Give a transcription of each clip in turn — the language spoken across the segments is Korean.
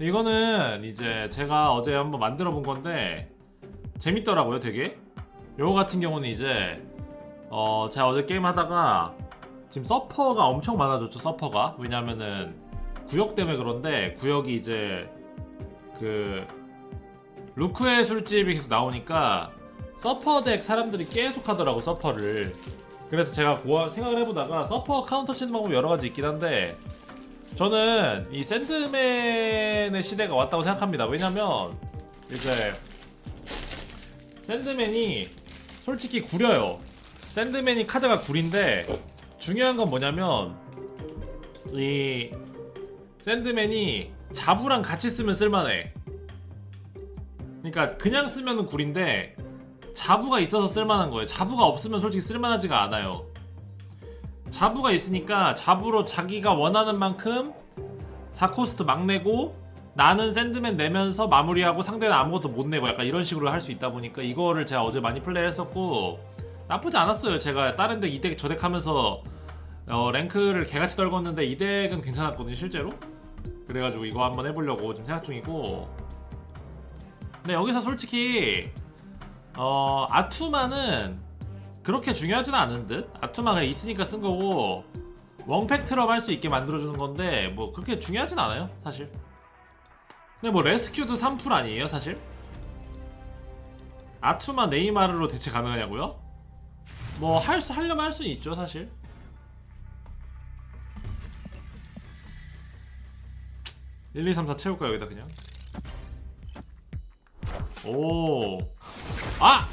이거는 이제 제가 어제 한번 만들어 본 건데 재밌더라고요 되게. 요거 같은 경우는 이제 어 제가 어제 게임 하다가 지금 서퍼가 엄청 많아졌죠 서퍼가. 왜냐면은 구역 때문에 그런데 구역이 이제 그 루크의 술집이 계속 나오니까 서퍼 덱 사람들이 계속 하더라고 서퍼를. 그래서 제가 생각을 해보다가 서퍼 카운터 치는 방법이 여러 가지 있긴 한데 저는 이 샌드맨의 시대가 왔다고 생각합니다. 왜냐면 이제 샌드맨이 솔직히 구려요. 샌드맨이 카드가 구린데 중요한 건 뭐냐면 이 샌드맨이 자부랑 같이 쓰면 쓸만해. 그러니까 그냥 쓰면은 구린데 자부가 있어서 쓸만한 거예요. 자부가 없으면 솔직히 쓸만하지가 않아요. 자부가 있으니까 자부로 자기가 원하는 만큼 4코스트 막 내고 나는 샌드맨 내면서 마무리하고 상대는 아무것도 못 내고 약간 이런 식으로 할 수 있다 보니까 이거를 제가 어제 많이 플레이 했었고 나쁘지 않았어요. 제가 다른 덱 이덱 저덱 하면서 어, 랭크를 개같이 떨궜는데 이 덱은 괜찮았거든요 실제로 그래가지고 이거 한번 해보려고 지금 생각 중이고 근데 여기서 솔직히 어 아투마는 그렇게 중요하진 않은 듯. 아투마가 있으니까 쓴 거고 원팩트럼 할 수 있게 만들어주는 건데 뭐 그렇게 중요하진 않아요 사실. 근데 뭐 레스큐도 3풀 아니에요 사실? 아투마 네이마르로 대체 가능하냐고요? 뭐 할 수 하려면 할수 있죠 사실. 1, 2, 3, 4 채울까 여기다 그냥? 오. 아!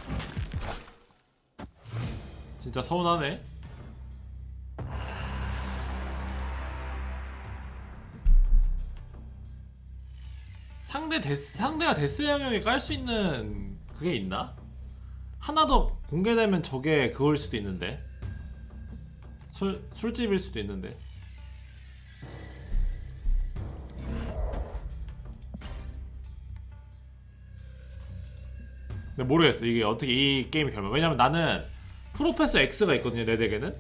진짜 서운하네. 상대 데스, 상대가 데스 영역에 깔 수 있는 그게 있나? 하나 더 공개되면 저게 그걸 수도 있는데. 술, 술집일 수도 있는데. 근데 모르겠어. 이게 어떻게 이 게임이 결말. 왜냐면 나는 프로페서 X가 있거든요 내 덱에는.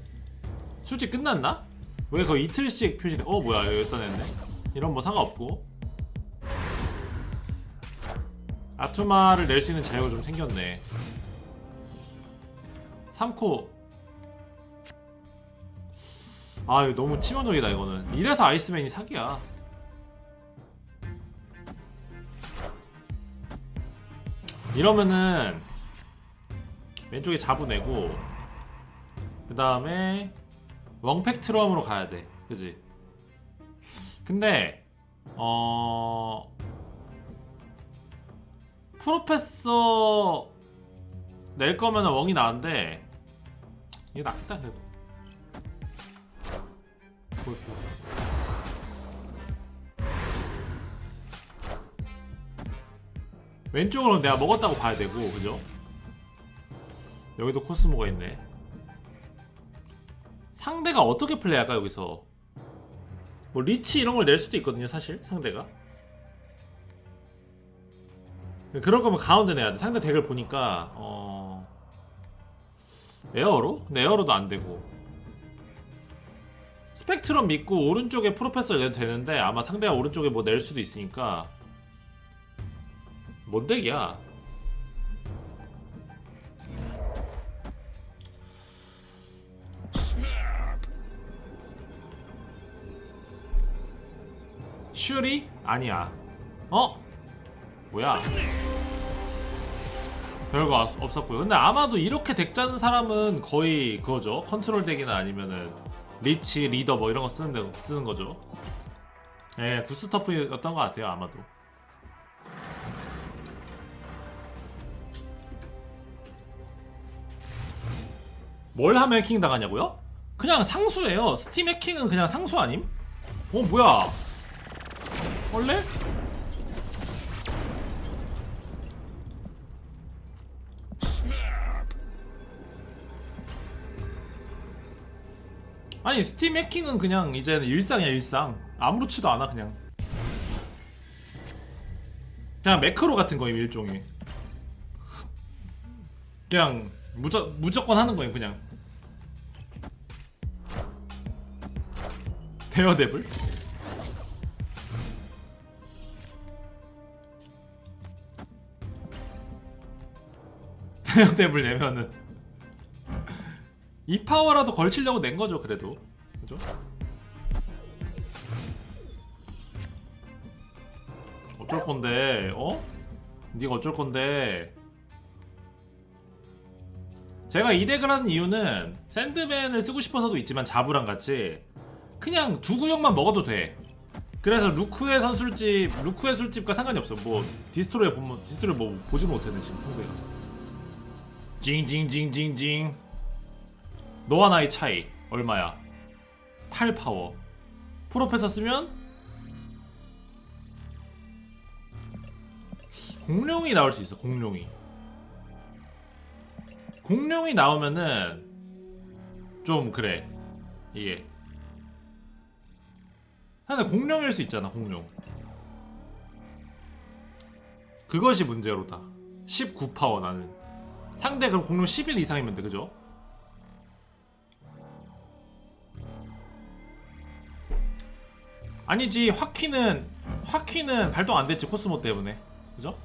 술집 끝났나? 왜그 이틀씩 표시돼? 어 뭐야 여기 떠냈네 이런 뭐 상관없고. 아투마를 낼 수 있는 자유가 좀 생겼네. 3코. 아 이거 너무 치명적이다 이거는. 이래서 아이스맨이 사기야. 이러면은 왼쪽에 자부 내고 그 다음에 웡팩트럼으로 가야 돼 그지 근데 어 프로페서 낼 거면 웡이 나은데 이게 낫다 그래도. 왼쪽으로 내가 먹었다고 봐야 되고 그죠? 여기도 코스모가 있네 상대가 어떻게 플레이할까 여기서? 뭐 리치 이런 걸 낼 수도 있거든요 사실 상대가. 그럴 거면 가운데 내야 돼. 상대 덱을 보니까 어 에어로? 에어로도 안 되고. 스펙트럼 믿고 오른쪽에 프로페서 내도 되는데 아마 상대가 오른쪽에 뭐 낼 수도 있으니까. 뭔 덱이야? 슈리? 아니야. 어? 뭐야? 별거 없- 없었고요. 근데 아마도 이렇게 덱 짜는 사람은 거의 그거죠. 컨트롤 덱이나 아니면은 리치, 리더 뭐 이런 거 쓰는 데 쓰는 거죠. 예, 구스터프였던 것 같아요. 아마도. 뭘 하면 해킹 당하냐고요? 그냥 상수예요. 스팀 해킹은 그냥 상수 아님? 어 뭐야? 원래? 아니 스팀 해킹은 그냥 이제는 일상이야 일상. 아무렇지도 않아 그냥. 그냥 매크로 같은 거임 일종의. 그냥 무조, 무조건 하는 거예요 그냥. 데어데블 해역대불 내면은. 이 파워라도 걸치려고 낸 거죠 그래도. 그죠? 어쩔 건데 어? 네가 어쩔 건데? 제가 이 덱을 하는 이유는 샌드맨을 쓰고 싶어서도 있지만 자부랑 같이 그냥 두 구역만 먹어도 돼. 그래서 루크의 선술집 루크의 술집과 상관이 없어. 뭐 디스트로에 보면 디스트로에 뭐 보지 못했네 지금 평소에 징징징징징. 너와 나의 차이 얼마야? 8 파워. 프로페서 쓰면? 공룡이 나올 수 있어 공룡이. 공룡이 나오면은 좀 그래. 이게. 근데 공룡일 수 있잖아 공룡. 그것이 문제로다. 19파워 나는 상대 그럼 공룡 11 이상이면 돼 그죠? 아니지 화키는 화키는 발동 안 됐지 코스모 때문에 그죠?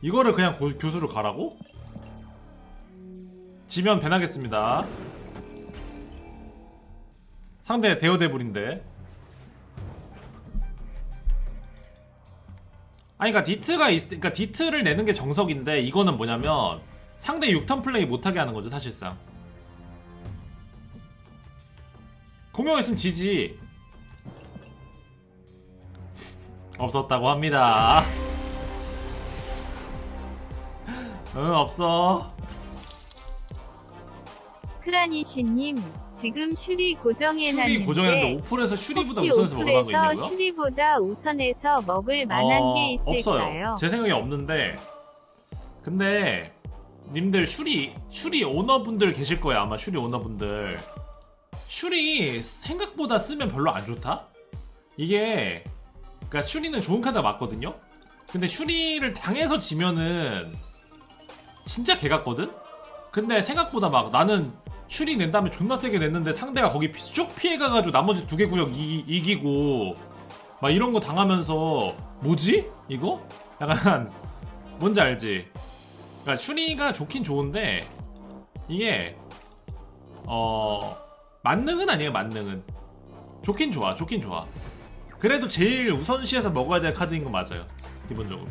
이거를 그냥 고- 교수로 가라고? 지면 배나겠습니다 상대 대여대불인데 아니 그니까 디트가 있 그니까 디트를 내는 게 정석인데 이거는 뭐냐면 상대 6턴 플레이 못하게 하는 거죠 사실상. 공룡 있으면 지지. 없었다고 합니다. 응 없어. 크라니쉬님 지금 슈리 고정해놨는데 슈리 고정했는데 오플에서 슈리보다 혹시 우선해서 오플에서 있냐고요? 슈리보다 우선해서 먹을 만한 어, 게 있을까요? 없어요. 제 생각에 없는데 근데 님들 슈리 슈리 오너분들 계실 거예요 아마 슈리 오너분들 슈리 생각보다 쓰면 별로 안 좋다? 이게 그러니까 슈리는 좋은 카드가 맞거든요? 근데 슈리를 당해서 지면은 진짜 개 같거든? 근데 생각보다 막 나는 슈리 낸 다음에 존나 세게 냈는데 상대가 거기 피- 쭉 피해가가지고 나머지 두 개 구역 이, 이기고 막 이런 거 당하면서 뭐지? 이거? 약간 뭔지 알지? 그러니까 슈리가 좋긴 좋은데 이게 어 만능은 아니에요 만능은 좋긴 좋아 좋긴 좋아 그래도 제일 우선시해서 먹어야 될 카드인 거 맞아요 기본적으로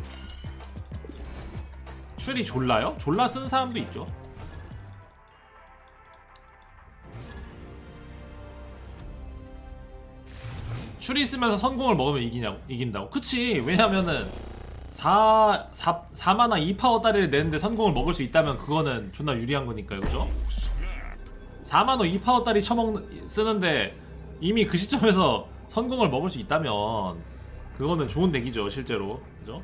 슈리 졸라요? 졸라 쓰는 사람도 있죠 슈리 쓰면서 성공을 먹으면 이기냐고 이긴다고 그치 왜냐면은 4, 4, 4만화 2파워 다리를 내는데 성공을 먹을 수 있다면 그거는 존나 유리한 거니까요 그죠? 4만화 2파워 다리 쳐먹는 쓰는데 이미 그 시점에서 성공을 먹을 수 있다면 그거는 좋은 덱이죠 실제로 그죠?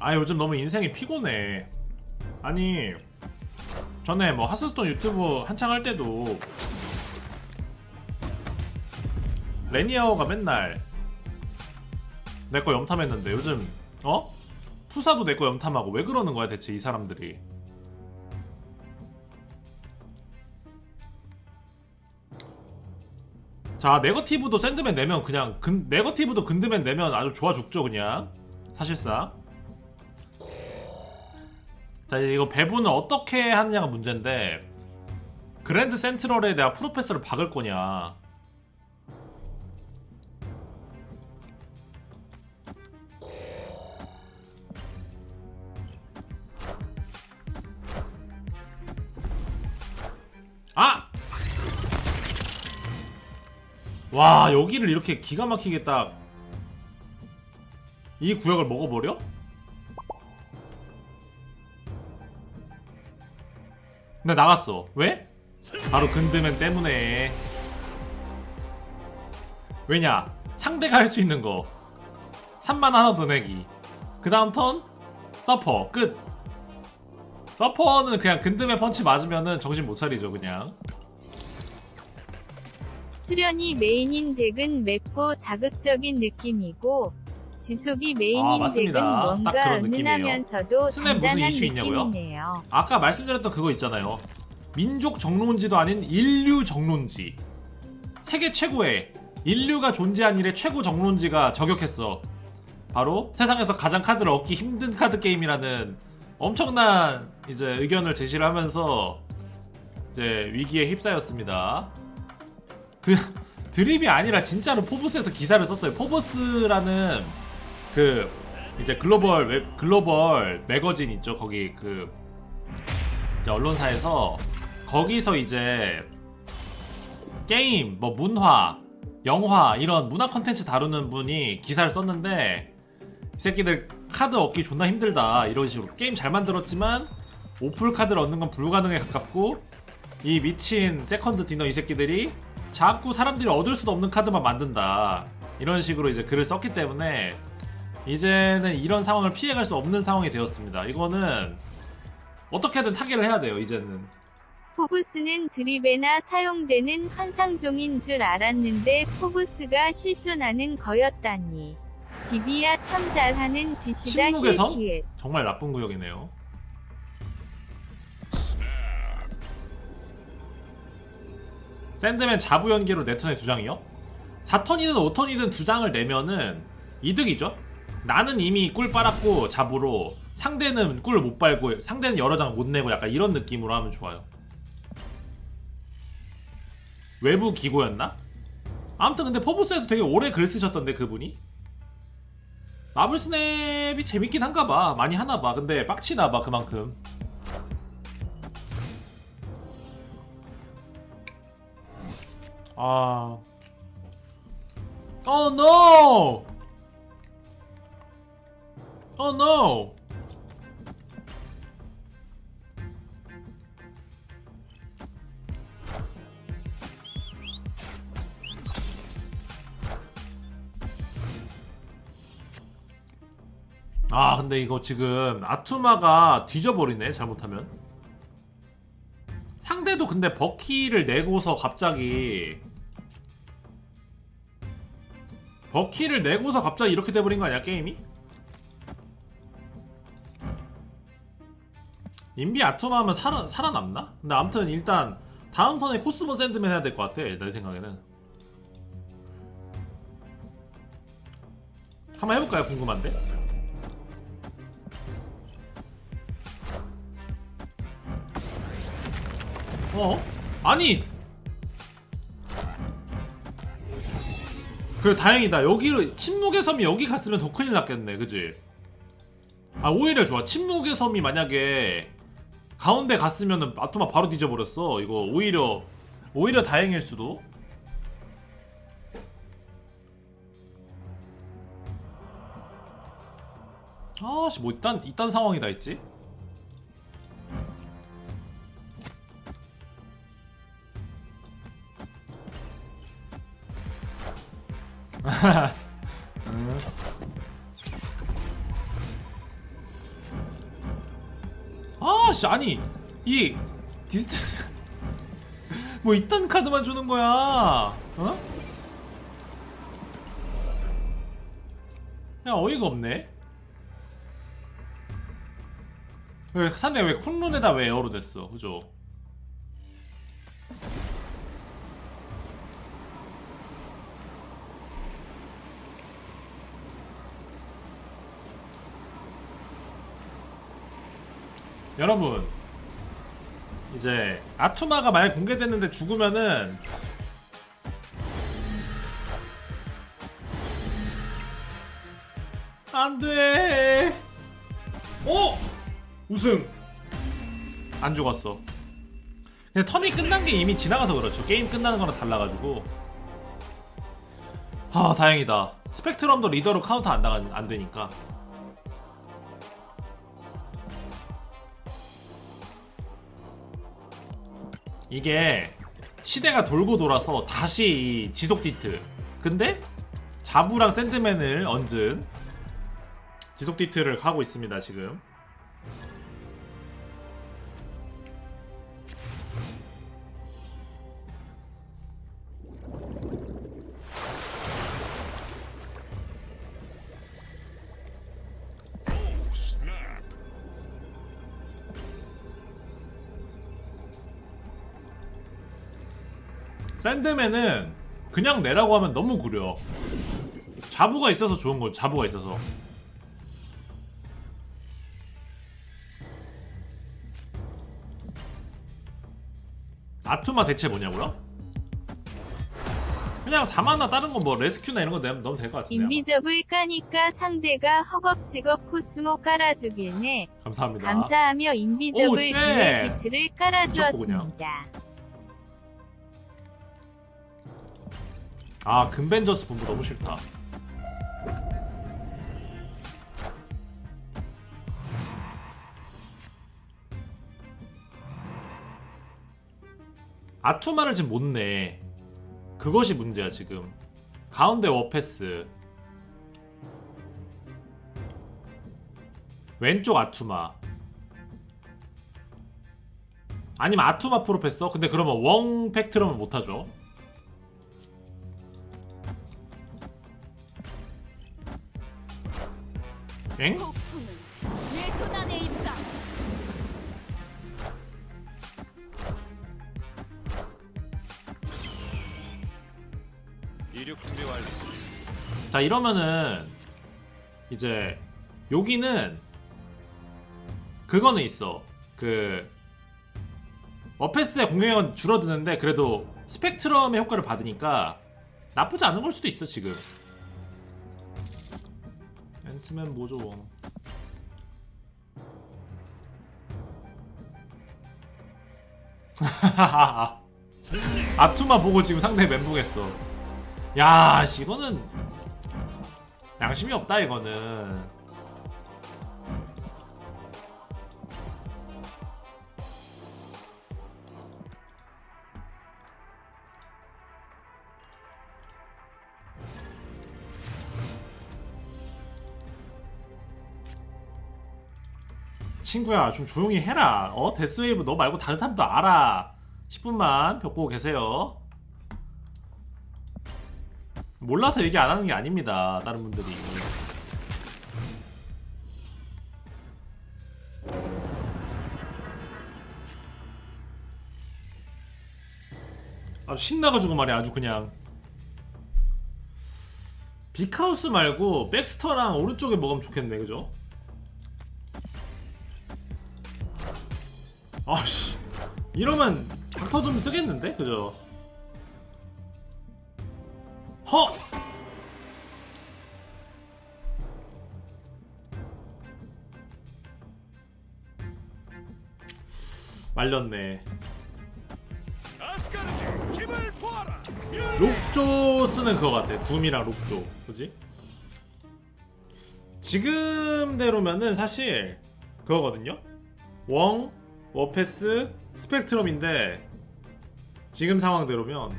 아 요즘 너무 인생이 피곤해. 아니 전에 뭐 하스스톤 유튜브 한창 할 때도 레니어가 맨날 내 거 염탐했는데 요즘 어? 푸사도 내 거 염탐하고 왜 그러는 거야 대체 이 사람들이? 자 네거티브도 샌드맨 내면 그냥 근, 네거티브도 근드맨 내면 아주 좋아 죽죠 그냥 사실상 자 이거 배분을 어떻게 하느냐가 문제인데 그랜드 센트럴에 내가 프로페서를 박을 거냐 아! 와 여기를 이렇게 기가 막히게 딱 이 구역을 먹어버려? 나 나갔어. 왜? 바로 근드맨 때문에. 왜냐? 상대가 할 수 있는 거. 3만 하나 더 내기. 그 다음 턴 서퍼 끝. 서퍼는 그냥 근듬에 펀치 맞으면은 정신 못 차리죠 그냥 출연이 메인인 덱은 맵고 자극적인 느낌이고 지속이 아, 메인인 맞습니다. 덱은 딱 뭔가 그런 느낌이에요. 은은하면서도 스냅 무슨 단단한 이슈 있냐고요? 느낌이네요. 아까 말씀드렸던 그거 있잖아요 민족 정론지도 아닌 인류 정론지 세계 최고의 인류가 존재한 이래 최고 정론지가 저격했어 바로 세상에서 가장 카드를 얻기 힘든 카드 게임이라는 엄청난 이제 의견을 제시를 하면서 이제 위기에 휩싸였습니다. 드, 드립이 아니라 진짜로 포브스에서 기사를 썼어요. 포브스라는 그 이제 글로벌 웹 글로벌 매거진 있죠. 거기 그 언론사에서 거기서 이제 게임, 뭐 문화, 영화 이런 문화 컨텐츠 다루는 분이 기사를 썼는데 이 새끼들 카드 얻기 존나 힘들다 이런 식으로 게임 잘 만들었지만 오플 카드를 얻는 건 불가능에 가깝고 이 미친 세컨드 디너 이 새끼들이 자꾸 사람들이 얻을 수도 없는 카드만 만든다 이런 식으로 이제 글을 썼기 때문에 이제는 이런 상황을 피해갈 수 없는 상황이 되었습니다 이거는 어떻게든 타개를 해야 돼요 이제는 포브스는 드립에나 사용되는 환상종인 줄 알았는데 포브스가 실존하는 거였다니. 비비야 참 잘하는 짓이다? 히읗. 정말 나쁜 구역이네요. 샌드맨 자부 연계로 네 턴에 두 장이요? 4턴이든 5턴이든 두 장을 내면은 이득이죠. 나는 이미 꿀 빨았고 자부로 상대는 꿀 못 빨고 상대는 여러 장 못 내고 약간 이런 느낌으로 하면 좋아요. 외부 기고였나? 아무튼 근데 포브스에서 되게 오래 글 쓰셨던데 그분이? 마블 스냅이 재밌긴 한가 봐. 많이 하나 봐. 근데 빡치나 봐, 그만큼. 아. Oh no! Oh no! 아 근데 이거 지금 아투마가 뒤져버리네 잘못하면 상대도 근데 버키를 내고서 갑자기 버키를 내고서 갑자기 이렇게 돼버린 거 아니야 게임이? 인비 아투마 하면 살아, 살아남나? 근데 아무튼 일단 다음 턴에 코스모 샌드맨 해야 될 것 같아 내 생각에는 한번 해볼까요 궁금한데? 어? 아니! 그래 다행이다 여기로 침묵의 섬이 여기 갔으면 더 큰일 났겠네 그지? 아 오히려 좋아 침묵의 섬이 만약에 가운데 갔으면은 아토마 바로 뒤져버렸어 이거 오히려 오히려 다행일 수도 아씨 뭐 이딴 이딴 상황이 다 있지? 아씨 아니 이 디스트 뭐 이딴 카드만 주는 거야. 어? 야 어이가 없네. 왜 산에 왜 쿤룬에다 왜 에어로 됐어? 그죠 여러분 이제 아투마가 만약 공개됐는데 죽으면은 안돼. 어? 우승. 안 죽었어. 그냥 턴이 끝난 게 이미 지나가서 그렇죠. 게임 끝나는 거랑 달라가지고. 아 다행이다. 스펙트럼도 리더로 카운터 안, 나가, 안 되니까 이게 시대가 돌고 돌아서 다시 이 지속 디트. 근데 자부랑 샌드맨을 얹은 지속 디트를 하고 있습니다 지금. 샌드맨은 그냥 내라고 하면 너무 구려. 자부가 있어서 좋은 거죠. 자부가 있어서. 아투마 대체 뭐냐고요? 그냥 4만나 다른 거 뭐 레스큐나 이런 거 넣으면 될 것 같은데요. 인비저블 까니까 상대가 허겁지겁 코스모 깔아주길래 감사합니다. 감사하며 오, 인비저블 쉣! 뒤에 비트를 깔아주었습니다. 아 금벤저스 본부 너무 싫다. 아투마를 지금 못 내. 그것이 문제야 지금. 가운데 워패스. 왼쪽 아투마. 아니면 아투마 프로페서? 근데 그러면 웡 팩트럼은 못하죠. 엥? 폭풍은 내 손 안에 있다. 이륙 준비 완료. 자 이러면은 이제 여기는 그거는 있어 그 어패스의 공격력은 줄어드는데 그래도 스펙트럼의 효과를 받으니까 나쁘지 않은 걸 수도 있어 지금 앤트맨 모조원 아투마 보고 지금 상대 멘붕했어 야, 씨, 이거는 양심이 없다 이거는. 친구야 좀 조용히 해라 어 데스웨이브 너 말고 다른 사람도 알아 10분만 벽 보고 계세요 몰라서 얘기 안 하는 게 아닙니다. 다른 분들이. 아주 신나가지고 말이야. 아주 그냥. 빅하우스 말고 백스터랑 오른쪽에 먹으면 좋겠네. 그죠? 아씨. 이러면 닥터 좀 쓰겠는데? 그죠? 허! 말렸네. 록조 쓰는 그거 같아. 둠이랑 록조. 그지? 지금대로면은 사실 그거거든요? 웡, 워패스, 스펙트럼인데 지금 상황대로면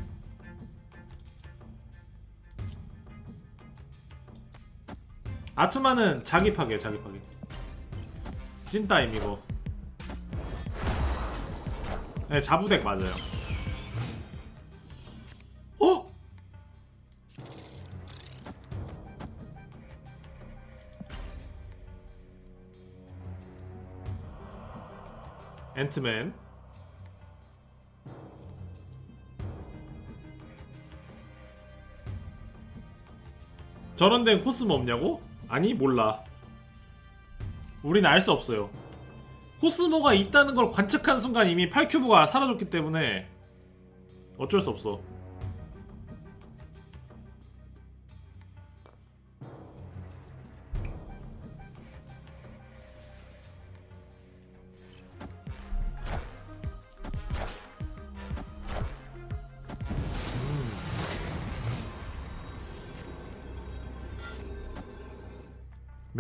아투마는 자기 파괴, 자기 파괴. 찐따임 이거. 네, 자부덱 맞아요. 앤트맨. 저런 데는 코스모 없냐고? 아니 몰라. 우린 알수 없어요. 코스모가 있다는 걸 관측한 순간 이미 8큐브가 사라졌기 때문에 어쩔 수 없어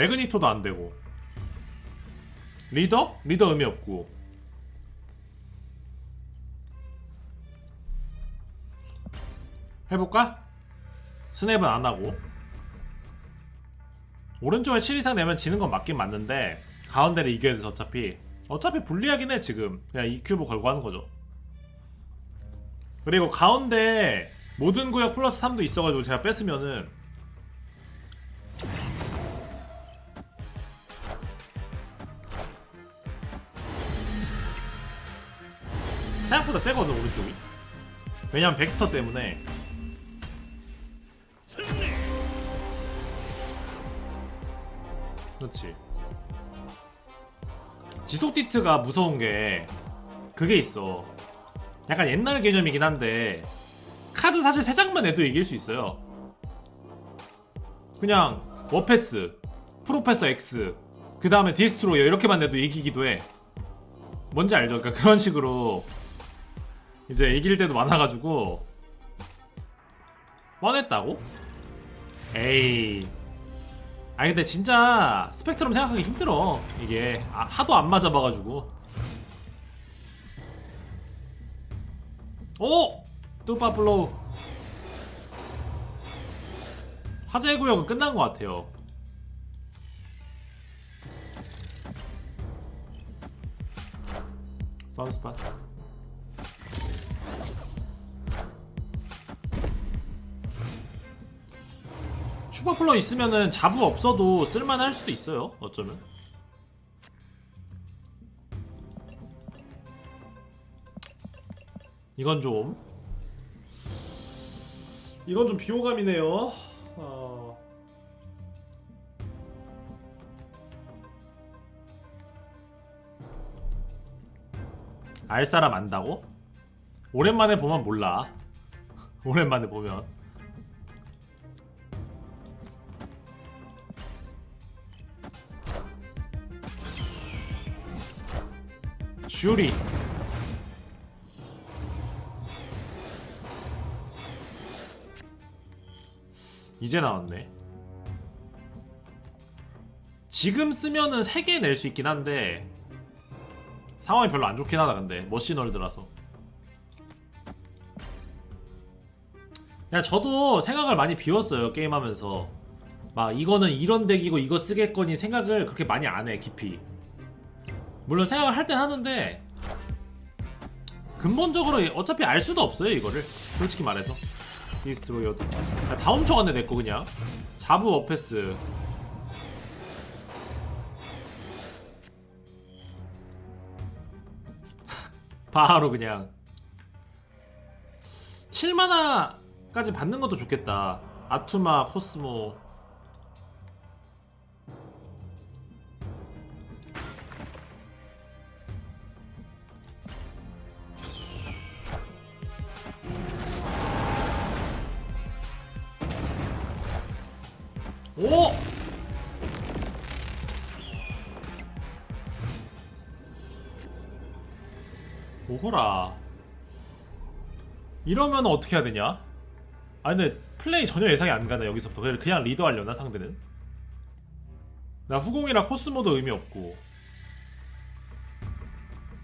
매그니토도 안 되고. 리더? 리더 의미 없고. 해볼까? 스냅은 안 하고. 오른쪽에 7 이상 내면 지는 건 맞긴 맞는데 가운데를 이겨야 돼서 어차피. 어차피 불리하긴 해 지금. 그냥 2큐브 걸고 하는 거죠. 그리고 가운데 모든 구역 플러스 3도 있어가지고 제가 뺐으면은 생각보다 세거든 오른쪽이. 왜냐면 백스터 때문에. 그렇지. 지속 디트가 무서운 게 그게 있어. 약간 옛날 개념이긴 한데 카드 사실 3장만 내도 이길 수 있어요. 그냥 워패스 프로페서 X 그 다음에 디스트로이어 이렇게만 내도 이기기도 해. 뭔지 알죠? 그러니까 그런 식으로 이제 이길 때도 많아가지고. 뻔했다고? 에이. 아니 근데 진짜 스펙트럼 생각하기 힘들어 이게. 아, 하도 안 맞아봐가지고. 오! 뚜빠플로우. 화재 구역은 끝난 것 같아요. 선스팟 슈퍼 플러 있으면은 자부 없어도 쓸만할 수도 있어요. 어쩌면? 이건 좀. 이건 좀 비호감이네요. 어... 알 사람 안다고? 오랜만에 보면 몰라. 오랜만에 보면 슈리. 이제 나왔네. 지금 쓰면은 3개 낼 수 있긴 한데 상황이 별로 안 좋긴 하다 근데. 머신월드라서. 야 저도 생각을 많이 비웠어요 게임하면서. 막 이거는 이런 덱이고 이거 쓰겠거니 생각을 그렇게 많이 안 해 깊이 물론 생각을 할 땐 하는데 근본적으로 어차피 알 수도 없어요 이거를. 솔직히 말해서. 디스트로이어도 야, 다 훔쳐갔네 내 거 그냥. 자부 어패스. 바로 그냥. 7만화까지 받는 것도 좋겠다. 아투마 코스모 오! 오호라. 이러면 어떻게 해야 되냐? 아 근데 플레이 전혀 예상이 안 가네 여기서부터 그냥 그냥 리더 하려나 상대는? 나 후공이랑 코스모도 의미 없고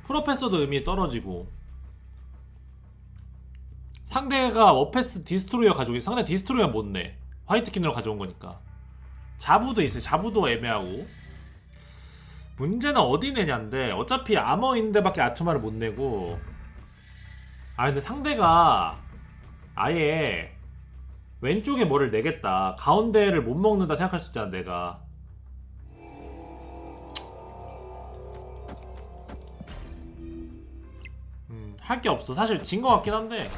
프로페서도 의미 떨어지고 상대가 워패스 디스트로이어 가지고 상대 디스트로이어 못내 화이트 킨으로 가져온 거니까 자부도 있어요. 자부도 애매하고. 문제는 어디 내냐인데 어차피 아머인데밖에 아투마를 못 내고. 아 근데 상대가 아예 왼쪽에 뭐를 내겠다. 가운데를 못 먹는다 생각할 수 있잖아 내가. 음, 할 게 없어. 사실 진 거 같긴 한데.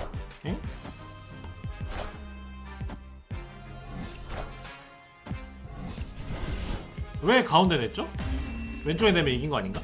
응? 왜 가운데 냈죠? 왼쪽에 내면 이긴 거 아닌가?